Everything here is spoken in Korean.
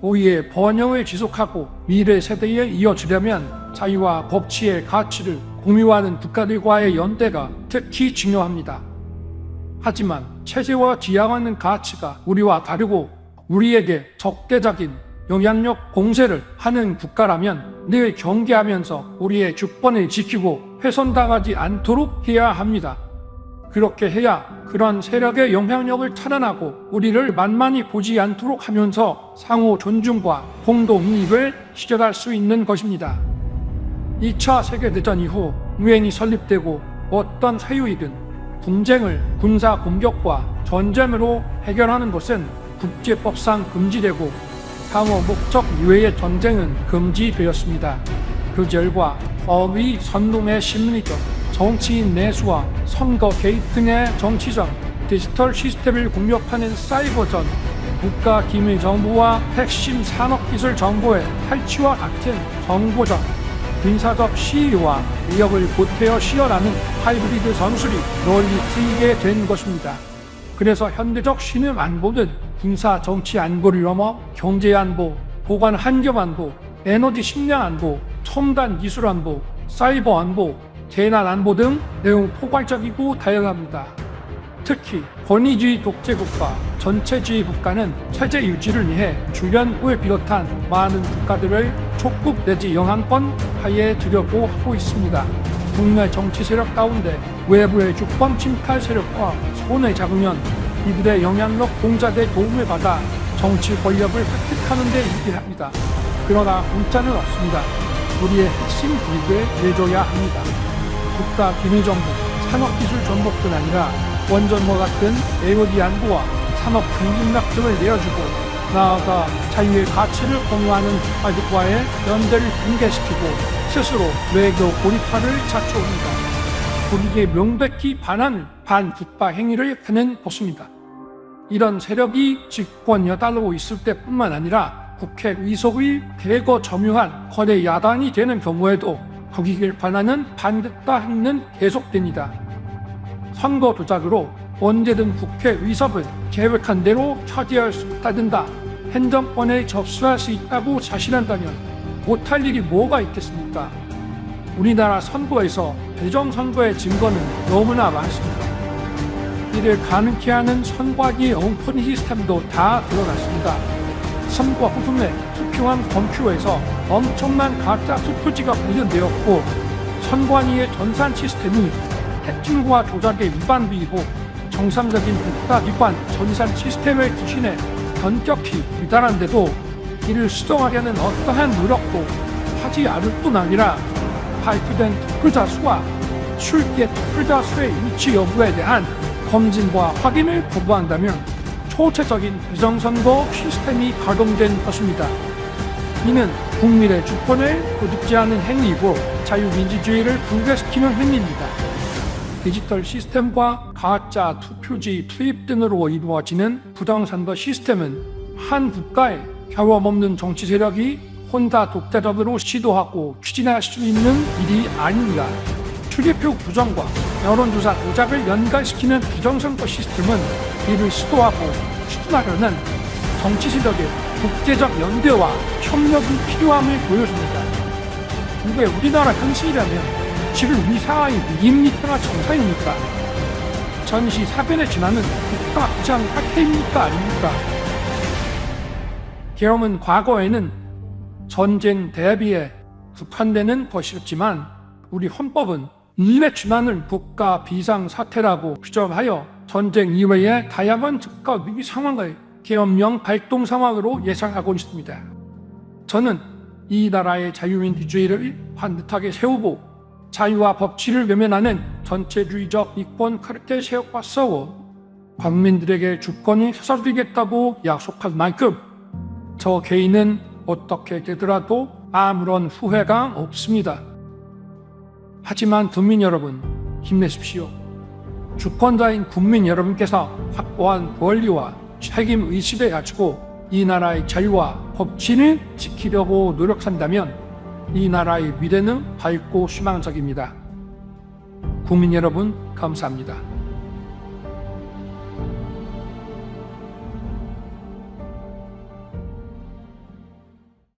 우리의 번영을 지속하고 미래 세대에 이어주려면 자유와 법치의 가치를 공유하는 국가들과의 연대가 특히 중요합니다. 하지만 체제와 지향하는 가치가 우리와 다르고 우리에게 적대적인 영향력 공세를 하는 국가라면 늘 경계하면서 우리의 주권을 지키고 훼손당하지 않도록 해야 합니다. 그렇게 해야 그런 세력의 영향력을 차단하고 우리를 만만히 보지 않도록 하면서 상호 존중과 공동 이익을 실현할 수 있는 것입니다. 2차 세계대전 이후 유엔이 설립되고 어떤 사유이든 분쟁을 군사 공격과 전쟁으로 해결하는 것은 국제법상 금지되고 상호 목적 이외의 전쟁은 금지되었습니다. 그 결과 법의 선동의 심리적 정치인 내수와 선거 개입 등의 정치적 디지털 시스템을 공격하는 사이버전, 국가 기밀 정보와 핵심 산업기술 정보의 탈취와 같은 정보전, 군사적 시위와 위협을 보태어 시연하는 하이브리드 전술이 널리 트이게 된 것입니다. 그래서 현대적 신임 안보는 군사 정치 안보를 넘어 경제 안보, 보관 환경 안보, 에너지 식량 안보, 첨단 기술 안보, 사이버 안보, 재난 안보 등 내용 포괄적이고 다양합니다. 특히 권위주의 독재국가, 전체주의 국가는 체제 유지를 위해 주변국을 비롯한 많은 국가들을 촉국 내지 영향권 하에 두려고 하고 있습니다. 국내 정치 세력 가운데 외부의 주권 침탈 세력과 손을 잡으면 이들의 영향력 공작의 도움을 받아 정치 권력을 획득하는 데 유리합니다. 그러나 문자는 없습니다. 우리의 핵심 기획을 내줘야 합니다. 국가 기밀정보, 산업기술 전복뿐 아니라 원전과 같은 AOD 안보와 산업 경쟁력 등을 내어주고 나아가 자유의 가치를 공유하는 국가들과의 연대를 붕괴시키고 스스로 외교 고립화를 자초합니다. 우리에게 명백히 반하는 반국가 행위를 하는 것입니다. 이런 세력이 집권 여달로 있을 때뿐만 아니라 국회 의석의 대거 점유한 거대 야당이 되는 경우에도 거기를 반하는 행위는 계속됩니다. 선거 조작으로 언제든 국회 의석을 계획한 대로 차지할 수 있다든가 행정권에 접수할 수 있다고 자신한다면 못할 일이 뭐가 있겠습니까? 우리나라 선거에서 대정선거의 증거는 너무나 많습니다. 이를 가능케 하는 선관위 엉터리 시스템도 다 드러났습니다. 선거 후순에 투표한 검표에서 엄청난 가짜 투표지가 발견되었고 선관위의 전산 시스템이 해킹과 조작의 위반비이고 정상적인 국가 기관 전산 시스템을 기신해 전격히 유단한데도 이를 수정하려는 어떠한 노력도 하지 않을 뿐 아니라 발표된 투표자 수와 출계 투표자 수의 일치 여부에 대한 검증과 확인을 거부한다면 초체적인 부정선거 시스템이 가동된 것입니다. 이는 국민의 주권을 고집지 않은 행위이고 자유민주주의를 붕괴시키는 행위입니다. 디지털 시스템과 가짜 투표지 투입 등으로 이루어지는 부정선거 시스템은 한 국가의 경험 없는 정치 세력이 혼자 독자적으로 시도하고 추진할 수 있는 일이 아닙니다. 출개표 부정과 여론조사 조작을 연관시키는 부정선거 시스템은 이를 시도하고 추진하려는 정치 세력의 국제적 연대와 협력이 필요함을 보여줍니다. 이게 우리나라 현실이라면 지금 이 상황이 위기입니까 정상입니까? 전시 사변에 지나는 국가 부장 학회입니까 아닙니까? 계엄은 과거에는 전쟁 대비에 국한되는 것이었지만 우리 헌법은 일에 준하는 국가 비상 사태라고 규정하여 전쟁 이외의 다양한 즉각 위기 상황을 계엄령 발동 상황으로 예상하고 있습니다. 저는 이 나라의 자유민주주의를 반듯하게 세우고 자유와 법치를 외면하는 전체주의적 이권 카르텔 세력과 싸워 국민들에게 주권을 되살리겠다고 약속한 만큼 저 개인은 어떻게 되더라도 아무런 후회가 없습니다. 하지만 국민 여러분, 힘내십시오. 주권자인 국민 여러분께서 확보한 권리와 책임 의식을 가지고 이 나라의 자유와 법치를 지키려고 노력한다면 이 나라의 미래는 밝고 희망적입니다. 국민 여러분, 감사합니다.